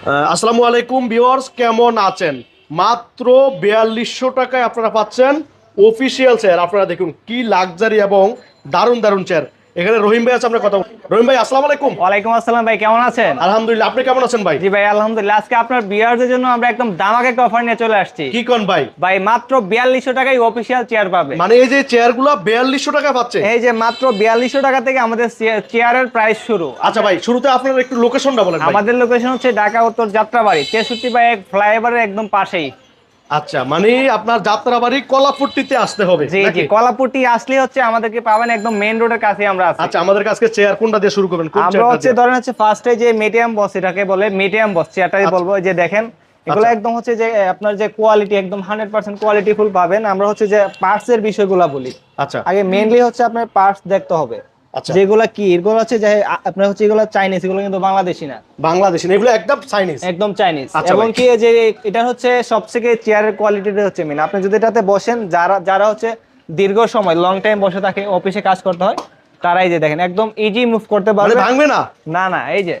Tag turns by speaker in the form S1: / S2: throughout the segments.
S1: আসসালামু আলাইকুম ভিউয়ার্স, কেমন আছেন? মাত্র বিয়াল্লিশশো টাকায় আপনারা পাচ্ছেন অফিসিয়াল চেয়ার আপনারা দেখুন কি লাক্সারি এবং দারুণ দারুণ চেয়ার এখানে রহিম ভাই আছে আপনার কথা রহিম ভাই আসসালামু আলাইকুম।
S2: ওয়ালাইকুম আসসালাম ভাই কেমন আছেন?
S1: আলহামদুলিল্লাহ আপনি কেমন আছেন ভাই?
S2: জি ভাই আলহামদুলিল্লাহ। আজকে আপনার বিয়ারদের জন্য আমরা একদম দামাক একটা অফার নিয়ে চলে আসছি।
S1: কি কোন ভাই?
S2: ভাই মাত্র বিয়াল্লিশশো টাকায় অফিসিয়াল চেয়ার পাবে।
S1: মানে এই যে চেয়ারগুলো বিয়াল্লিশশো টাকা পাচ্ছে?
S2: এই যে মাত্র বিয়াল্লিশশো টাকা থেকে আমাদের চেয়ারের প্রাইস শুরু।
S1: আচ্ছা ভাই শুরুতে আপনার একটু লোকেশনটা বলেন।
S2: আমাদের লোকেশন হচ্ছে ঢাকা উত্তর যাত্রাবাড়ি। তেষট্টি বাই এক ফ্লাইওভারের একদম পাশেই।
S1: আচ্ছা মানে আপনার যাত্রা যাত্রাবাড়ি কলাপুট্টিতে আসতে হবে
S2: জি জি কলাপুটি আসলে হচ্ছে আমাদেরকে পাবেন একদম মেইন রোডের কাছে আমরা আছি।
S1: আচ্ছা আমাদের কাছে চেয়ার কোনটা দিয়ে শুরু করবেন?
S2: আমরা হচ্ছে ধরেন হচ্ছে ফার্স্টে যে মিডিয়াম বস এটাকে বলে মিডিয়াম বস চেয়ারটাই। বলব যে দেখেন এগুলো
S1: আচ্ছা।
S2: একদম হচ্ছে যে আপনার যে কোয়ালিটি একদম হান্ড্রেড পার্সেন্ট কোয়ালিটি ফুল পাবেন। আমরা হচ্ছে যে পার্টস এর বিষয়গুলো বলি।
S1: আচ্ছা।
S2: আগে মেইনলি হচ্ছে আপনার পার্টস দেখতে হবে। যেগুলো কি এগুলো হচ্ছে যে আপনার হচ্ছে এগুলো চাইনিজ এগুলো কিন্তু বাংলাদেশি না।
S1: বাংলাদেশি না, এগুলো একদম চাইনিজ
S2: একদম চাইনিজ
S1: আচ্ছা
S2: এবং কি যে এটা হচ্ছে সবথেকে চেয়ারের কোয়ালিটিটা হচ্ছে মেন আপনি যদি এটাতে বসেন যারা যারা হচ্ছে দীর্ঘ সময় লং টাইম বসে থাকে অফিসে কাজ করতে হয় তারাই যে দেখেন একদম ইজি মুভ করতে
S1: মানে
S2: পারবে।
S1: ভাঙবে না?
S2: না না এই যে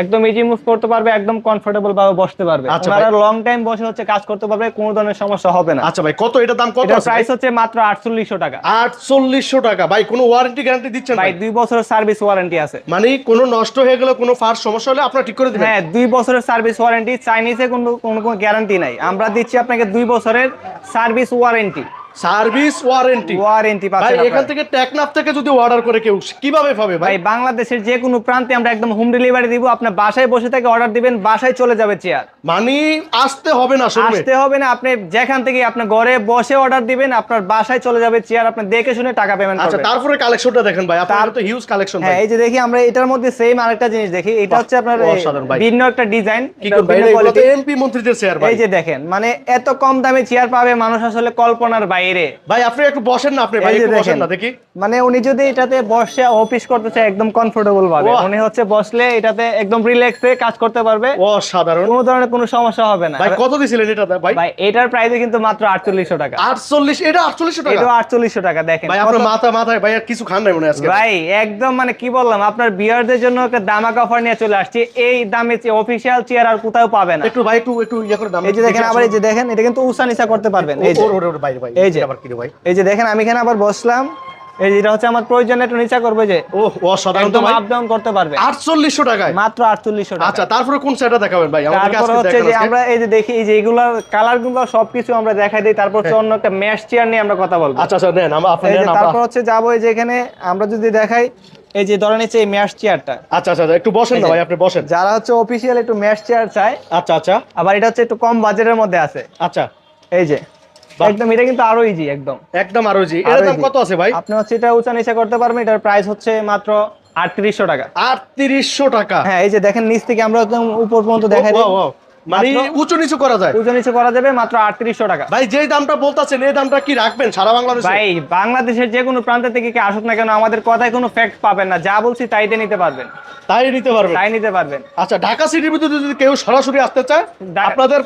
S2: একদম ইজি মুভ করতে পারবে একদম কমফোর্টেবল ভাবে বসতে পারবে।
S1: আচ্ছা
S2: ওনারা লং টাইম বসে হচ্ছে কাজ করতে পারবে কোনো ধরনের সমস্যা হবে না।
S1: আচ্ছা ভাই কত এটা দাম কত আছে
S2: প্রাইস হচ্ছে মাত্র আটচল্লিশশো টাকা।
S1: আটচল্লিশশো টাকা। ভাই কোনো ওয়ারেন্টি গ্যারান্টি দিচ্ছেন
S2: ভাই দুই বছরের সার্ভিস ওয়ারেন্টি আছে।
S1: মানে কোনো নষ্ট হয়ে গেলে কোনো ফার সমস্যা হলে আপনারা ঠিক করে দিবেন?
S2: হ্যাঁ দুই বছরের সার্ভিস ওয়ারেন্টি চাইনিজে কোনো কোনো গ্যারান্টি নাই। আমরা দিচ্ছি আপনাকে দুই বছরের service warranty
S1: service warranty.
S2: Warranty
S1: ভাই এখান থেকে টেকনাফ থেকে যদি অর্ডার করে কেউ কীভাবে পাবে ভাই?
S2: বাংলাদেশের যে কোনো প্রান্তে আমরা একদম হোম ডেলিভারি দিব আপনার বাসায় বসে থেকে অর্ডার দিবেন বাসায় চলে যাবে চেয়ার
S1: মানে আসতে হবে না
S2: আসতে হবে না আপনি যেখান থেকে আপনার ঘরে বসে অর্ডার দিবেন আপনার বাসায় চলে যাবে চেয়ার আপনি দেখে শুনে টাকা পেমেন্ট
S1: আচ্ছা তারপরে কালেকশনটা দেখেন ভাই আপনার তো হিউজ কালেকশন
S2: হ্যাঁ
S1: ভাই।
S2: এই যে দেখি আমরা এটার মধ্যে সেম আরেকটা জিনিস দেখি এটা হচ্ছে আপনার। ভিন্ন একটা ডিজাইন
S1: এমপি মন্ত্রীদের চেয়ার ভাই।
S2: এই যে দেখেন মানে এত কম দামে চেয়ার পাবে মানুষ আসলে কল্পনার বাইরে।
S1: ভাই আপনি একটু বসেন না আপনি ভাই একটু বসেন না দেখি।
S2: মানে উনি যদি এটাতে বসে অফিস করতে চায় একদম কমফোর্টেবল ভাবে উনি হচ্ছে বসলে এটাতে একদম রিল্যাক্সে কাজ করতে পারবে।
S1: অসাধারণ।
S2: কোনো ধরনের কোনো সমস্যা হবে না।
S1: ভাই কত দিছিলেন এটা ভাই?
S2: ভাই এটার প্রাইস কিন্তু মাত্র আটচল্লিশশো টাকা।
S1: আটচল্লিশ এটা আটচল্লিশশো টাকা?
S2: এটাও আটচল্লিশশো টাকা দেখেন।
S1: ভাই আপনার মাথা মাথায় ভাই আর কিছু খান নাই মনে আজকে।
S2: ভাই একদম মানে কি বললাম আপনার বিয়ারদের জন্য একটা দামাক অফার নিয়ে চলে আসছি। এই দামে অফিসিয়াল চেয়ার আর কোথাও পাবে না।
S1: একটু ভাই একটু একটু ইয়ে করে দাম
S2: এই যে দেখেন আবার এই যে দেখেন এটা কিন্তু উষা নিচা করতে পারবেন। এই যে।
S1: বাইরে ভাই
S2: এই যে।
S1: আবার কি ভাই?
S2: এই যে দেখেন আমি এখানে আবার বসলাম। এই যে এটা হচ্ছে আমার প্রয়োজন একটু নিচা করবে যে
S1: ও অসাধারণ তো
S2: আপ ডাউন করতে পারবে।
S1: আটচল্লিশশো টাকায়?
S2: মাত্র আটচল্লিশশো টাকা
S1: আচ্ছা তারপরে কোন দেখাবেন ভাই? আমাদেরকে
S2: তারপর হচ্ছে যে আমরা এই যে দেখি এই যে এগুলার কালারগুলো সবকিছু আমরা দেখাই দিই। তারপর হচ্ছে অন্য একটা ম্যাশ চেয়ার নিয়ে আমরা কথা বলব।
S1: আচ্ছা আচ্ছা নেন আমরা আপনি
S2: এই
S1: নেন
S2: তারপর হচ্ছে যাব এই যে এখানে আমরা যদি দেখাই এই যে ধরেন এই ম্যাশ চেয়ারটা
S1: আচ্ছা আচ্ছা আচ্ছা, একটু বসেন না ভাই আপনি বসেন।
S2: যারা হচ্ছে অফিসিয়াল একটু ম্যাশ চেয়ার চায়
S1: আচ্ছা আচ্ছা।
S2: আবার এটা হচ্ছে একটু কম বাজেটের মধ্যে আছে।
S1: আচ্ছা।
S2: এই যে। একদম এটা কিন্তু আরও ইজি একদম।
S1: একদম আরও জি এর দাম কত আছে ভাই?
S2: আপনি হচ্ছে এটা উঁচা নিচা করতে পারবেন এটার প্রাইস হচ্ছে মাত্র আটত্রিশশো টাকা।
S1: আটত্রিশশো টাকা।
S2: হ্যাঁ এই যে দেখেন নিচ থেকে আমরা একদম উপর পর্যন্ত দেখাই।
S1: মানে উঁচু নিচু করা যায়?
S2: উঁচা নিচে করা যাবে মাত্র আটত্রিশশো টাকা।
S1: ভাই যেই দামটা বলতাছেন এই দামটা কি রাখবেন সারা বাংলাদেশে?
S2: ভাই বাংলাদেশের যে কোনো প্রান্ত থেকে কি আসুক না কেন আমাদের কথায় কোনো ফ্যাক্ট পাবেন না। যা বলছি তাইতে নিতে পারবেন।
S1: তাই নিতে পারবেন?
S2: তাই নিতে পারবেন।
S1: আচ্ছা ঢাকা সিটির ভিতরে যদি কেউ সরাসরি আসতে চায় আপনাদের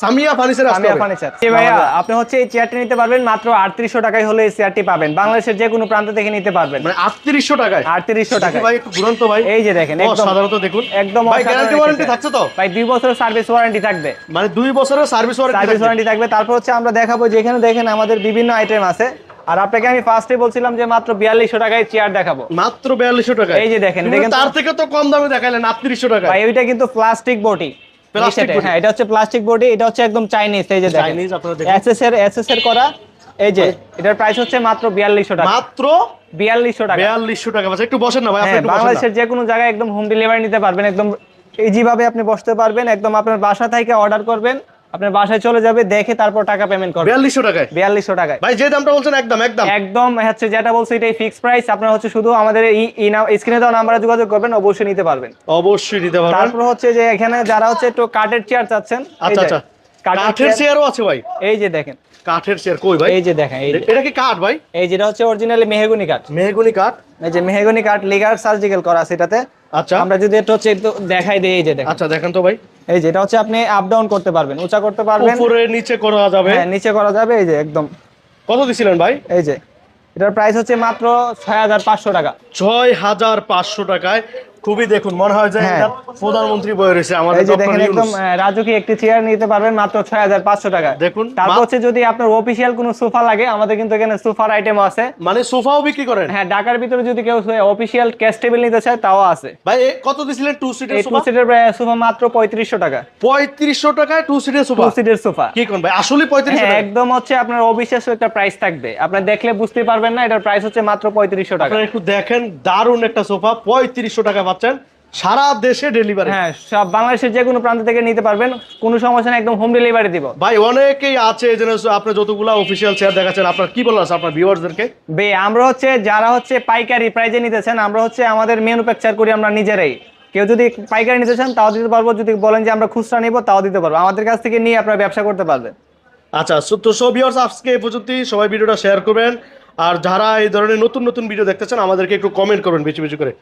S1: সামিয়া ফার্নিচার আসতে
S2: আমি
S1: হবে।
S2: ভাইয়া আপনি হচ্ছে এই চেয়ারটি নিতে পারবেন মাত্র আটত্রিশশো টাকায় হলে এই চেয়ারটি পাবেন। বাংলাদেশের যে কোনো প্রান্ত থেকে নিতে পারবেন।
S1: মানে আটত্রিশশো টাকায়?
S2: আটত্রিশশো টাকা
S1: ভাই একটু ঘুরন্ত ভাই।
S2: এই যে দেখেন একদম
S1: সাধারণত দেখুন।
S2: একদম
S1: ভাই গ্যারান্টি ওয়ারেন্টি থাকছে তো?
S2: ভাই দুই বছরের সার্ভিস ওয়ারেন্টি থাকবে।
S1: মানে দুই বছরের সার্ভিস
S2: সার্ভিস
S1: ওয়ারেন্টি
S2: ওয়ারেন্টি থাকবে। তারপর হচ্ছে আমরা দেখাবো যেখানে দেখেন আমাদের বিভিন্ন আইটেম আছে। আর আপনাকে আমি ফার্স্টে বলছিলাম যে মাত্র বিয়াল্লিশশো টাকায় চেয়ার দেখাবো।
S1: মাত্র বিয়াল্লিশশো টাকা
S2: এই যে দেখেন, কিন্তু-
S1: তার থেকে তো কম দামে দেখালেন আটত্রিশশো টাকা
S2: ভাই ওইটা কিন্তু প্লাস্টিক বডি
S1: Plastic
S2: হ্যাঁ এটা হচ্ছে প্লাস্টিক বডি এটা হচ্ছে একদম চাইনিজ এই যে
S1: চাইনিজ আপনারা দেখুন।
S2: করা এই যে এটার প্রাইস হচ্ছে মাত্র বিয়াল্লিশশো টাকা।
S1: মাত্র
S2: বিয়াল্লিশশো টাকা।
S1: বিয়াল্লিশশো টাকা। বাস একটু বসেন না ভাই আপনি
S2: হ্যাঁ
S1: একটু
S2: বাংলাদেশের যে কোনো জায়গায় একদম হোম ডেলিভারি নিতে পারবেন একদম ইজি ভাবে আপনি বসতে পারবেন একদম আপনার বাসা থেকে অর্ডার করবেন। আপনার বাসায় চলে যাবে দেখে তারপর টাকা পেমেন্ট করবেন
S1: বিয়াল্লিশশো টাকায়?
S2: বিয়াল্লিশশো টাকায়।
S1: ভাই যে দামটা বলছেন একদম একদম।
S2: একদম হচ্ছে যেটা বলছি এটাই ফিক্স প্রাইস আপনার হচ্ছে শুধু আমাদের এই স্ক্রিনে দেওয়া নাম্বারে যোগাযোগ করবেন অবশ্যই নিতে পারবেন।
S1: অবশ্যই নিতে পারবেন।
S2: তারপর হচ্ছে যে এখানে যারা হচ্ছে একটু কাঠের চেয়ার চাচ্ছেন
S1: আচ্ছা আচ্ছা।
S2: কাঠের
S1: চেয়ারও আছে ভাই।
S2: এই যে দেখেন।
S1: কাঠের চেয়ার কই ভাই?
S2: এই যে দেখেন
S1: এটা কি কাঠ ভাই?
S2: এই যেটা হচ্ছে অরিজিনালি মেহগুনি কাঠ।
S1: মেহগুনি কাঠ?
S2: এই যে মেহগুনি কাঠ লিগার সার্জিক্যাল করা আছে এটাতে।
S1: আচ্ছা।
S2: আমরা যদি একটু হচ্ছে একটু দেখাই দিই এই যে দেখেন।
S1: আচ্ছা দেখেন তো ভাই।
S2: এই যে এটা হচ্ছে আপনি আপ ডাউন করতে পারবেন উঁচা করতে পারবেন।
S1: উপরে নিচে করা যাবে।
S2: হ্যাঁ নিচে করা যাবে এই যে একদম।
S1: কত দিছিলেন ভাই?
S2: এই যে এটার প্রাইস হচ্ছে মাত্র ছয় হাজার পাঁচশো টাকা।
S1: ছয় হাজার পাঁচশো টাকায় খুবই দেখুন মনে হয় যে
S2: হ্যাঁ।
S1: প্রধানমন্ত্রী বয়ে রয়েছে আমাদের
S2: এই যে দেখেন একদম রাজকীয় একটি চেয়ার নিতে পারবেন মাত্র ছয় হাজার পাঁচশো টাকা
S1: দেখুন,
S2: তারপর হচ্ছে যদি আপনার অফিসিয়াল কোনো সোফা লাগে আমাদের কিন্তু এখানে সোফার আইটেম আছে।
S1: মানে সোফাও বিক্রি করেন?
S2: হ্যাঁ ঢাকার ভিতরে যদি কেউ অফিসিয়াল ক্যাশ টেবিল নিতে চায় তাও আছে।
S1: ভাই কত দিছিলেন টু সিটের
S2: এই টু সিটের সোফা মাত্র পঁয়ত্রিশশো টাকা।
S1: পঁয়ত্রিশশো টাকায় টু সিটের সোফা?
S2: টু সিটের সোফা।
S1: কি কোন ভাই আসলে পঁয়ত্রিশশো
S2: হ্যাঁ
S1: টাকা
S2: একদম হচ্ছে আপনার অবিশ্বাস্য একটা প্রাইস থাকবে। আপনার দেখলে বুঝতে পারবেন না এটার প্রাইস হচ্ছে মাত্র পঁয়ত্রিশশো টাকা।
S1: আপনারা একটু দেখেন দারুণ একটা সোফা পঁয়ত্রিশশো টাকা পাচ্ছেন সারা দেশে ডেলিভারি
S2: হ্যাঁ সব বাংলাদেশের যে কোনো প্রান্ত থেকে নিতে পারবেন কোনো সমস্যা নেই একদম হোম ডেলিভারি দিব।
S1: ভাই অনেকেই আছে এই যে আপনার যতগুলা অফিসিয়াল চেয়ার দেখাচ্ছেন আপনার কি বলার আছে আপনার ভিউয়ার্সদেরকে
S2: বে আমরা হচ্ছে যারা হচ্ছে পাইকারি প্রাইজে নিতেছেন আমরা হচ্ছে আমাদের ম্যানুফ্যাকচার করি আমরা নিজেরাই। কেউ যদি পাইকারি নিতে চান তাও দিতে পারব যদি বলেন যে আমরা খুচরা নিব তাও দিতে পারব। আমাদের কাছ থেকে নিয়ে আপনারা ব্যবসা করতে পারবেন।
S1: আচ্ছা তো সো ভিউয়ার্স আজকে এই পর্যন্তই। সবাই ভিডিওটা শেয়ার করবেন। আর যারা এই ধরনের নতুন নতুন ভিডিও দেখতেছেন আমাদেরকে একটু কমেন্ট করবেন বেশি বেশি করে।